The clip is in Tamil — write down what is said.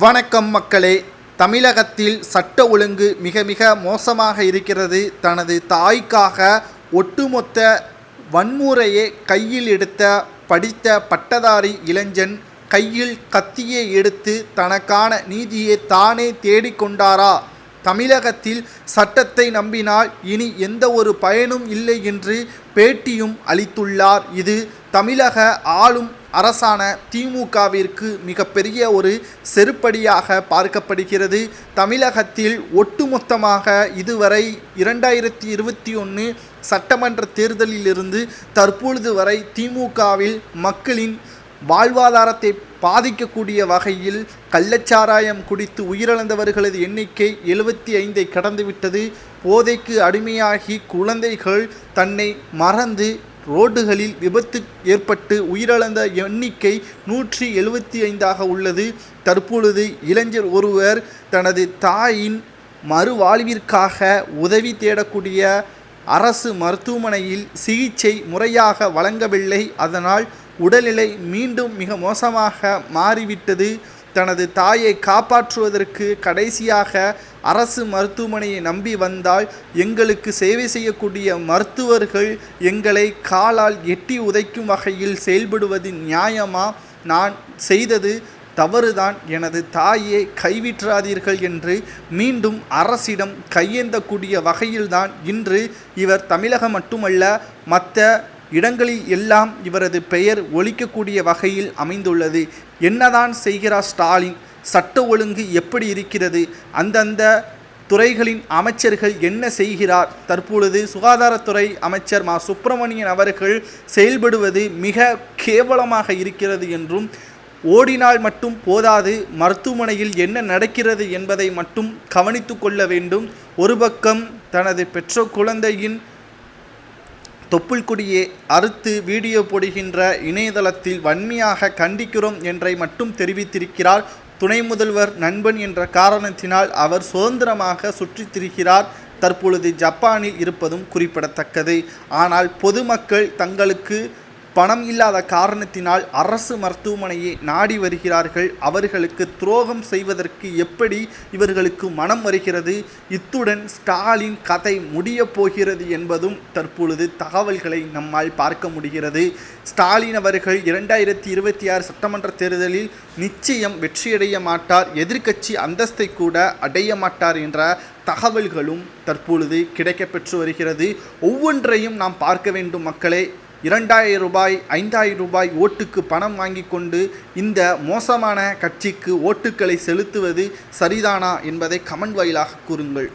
வணக்கம் மக்களே. தமிழகத்தில் சட்ட ஒழுங்கு மிக மிக மோசமாக இருக்கிறது. தனது தாய்க்காக ஒட்டுமொத்த வன்முறையை கையில் எடுத்த படித்த பட்டதாரி இளைஞன் கையில் கத்தியை எடுத்து தனக்கான நீதியை தானே தேடிக்கொண்டாரா தமிழகத்தில் சட்டத்தை நம்பினால் இனி எந்த ஒரு பயனும் இல்லை என்று பேட்டியும் அளித்துள்ளார். இது தமிழக ஆளும் அரசான திமுகவிற்கு மிகப்பெரிய ஒரு செருப்படியாக பார்க்கப்படுகிறது. தமிழகத்தில் ஒட்டுமொத்தமாக இதுவரை இரண்டாயிரத்தி இருபத்தி ஒன்று சட்டமன்ற தேர்தலிலிருந்து தற்பொழுது வரை திமுகவில் மக்களின் வாழ்வாதாரத்தை பாதிக்கக்கூடிய வகையில் கள்ளச்சாராயம் குடித்து உயிரிழந்தவர்களது எண்ணிக்கை எழுபத்தி ஐந்தை கடந்துவிட்டது. போதைக்கு அடிமையாகி குழந்தைகள் தன்னை மறந்து ரோடுகளில் விபத்து ஏற்பட்டு உயிரிழந்த எண்ணிக்கை நூற்றி எழுபத்தி ஐந்தாக உள்ளது. தற்பொழுது இளைஞர் ஒருவர் தனது தாயின் மறுவாழ்விற்காக உதவி தேடக்கூடிய அரசு மருத்துவமனையில் சிகிச்சை முறையாக வழங்கவில்லை. அதனால் உடல்நிலை மீண்டும் மிக மோசமாக மாறிவிட்டது. தனது தாயை காப்பாற்றுவதற்கு கடைசியாக அரசு மருத்துவமனையை நம்பி வந்தால் எங்களுக்கு சேவை செய்யக்கூடிய மருத்துவர்கள் எங்களை காலால் எட்டி உதைக்கும் வகையில் செயல்படுவது நியாயமா? நான் செய்தது தவறுதான். எனது தாயை கைவிற்றாதீர்கள் என்று மீண்டும் அரசிடம் கையேந்தக்கூடிய வகையில்தான் இன்று இவர் தமிழகம் மட்டுமல்ல மற்ற இடங்களில் எல்லாம் இவரது பெயர் ஒலிக்கக்கூடிய வகையில் அமைந்துள்ளது. என்னதான் செய்கிறார் ஸ்டாலின்? சட்ட ஒழுங்கு எப்படி இருக்கிறது? அந்தந்த துறைகளின் அமைச்சர்கள் என்ன செய்கிறார்? தற்பொழுது சுகாதாரத்துறை அமைச்சர் மா. சுப்பிரமணியன் அவர்கள் செயல்படுவது மிக கேவலமாக இருக்கிறது என்றும் ஓடினால் மட்டும் போதாது மருத்துவமனையில் என்ன நடக்கிறது என்பதை மட்டும் கவனித்து கொள்ள வேண்டும். ஒரு பக்கம் தனது பெற்ற குழந்தையின் தொப்புள்குடியை அறுத்து வீடியோ போடுகின்ற இணையதளத்தில் வன்மையாக கண்டிக்கிறோம் என்றை மட்டும் தெரிவித்திருக்கிறார். துணை முதல்வர் நண்பன் என்ற காரணத்தினால் அவர் சுதந்திரமாக சுற்றித் திரிகிறார் தற்பொழுது ஜப்பானில் இருப்பதும் குறிப்பிடத்தக்கது. ஆனால் பொதுமக்கள் தங்களுக்கு பணம் இல்லாத காரணத்தினால் அரசு மருத்துவமனையை நாடி வருகிறார்கள். அவர்களுக்கு துரோகம் செய்வதற்கு எப்படி இவர்களுக்கு மனம் வருகிறது? இத்துடன் ஸ்டாலின் கதை முடியப் போகிறது என்பதும் தற்பொழுது தகவல்களை நம்மால் பார்க்க முடிகிறது. ஸ்டாலின் அவர்கள் இரண்டாயிரத்தி இருபத்தி ஆறு சட்டமன்ற தேர்தலில் நிச்சயம் வெற்றியடைய மாட்டார். எதிர்க்கட்சி அந்தஸ்தை கூட அடைய மாட்டார் என்ற தகவல்களும் தற்பொழுது கிடைக்கப்பெற்று வருகிறது. ஒவ்வொன்றையும் நாம் பார்க்க வேண்டும் மக்களே. இரண்டாயிரம் ரூபாய் ஐந்தாயிரம் ரூபாய் ஓட்டுக்கு பணம் வாங்கி கொண்டு இந்த மோசமான கட்சிக்கு ஓட்டுக்களை செலுத்துவது சரிதானா என்பதை கமெண்ட் வாயிலாக கூறுங்கள்.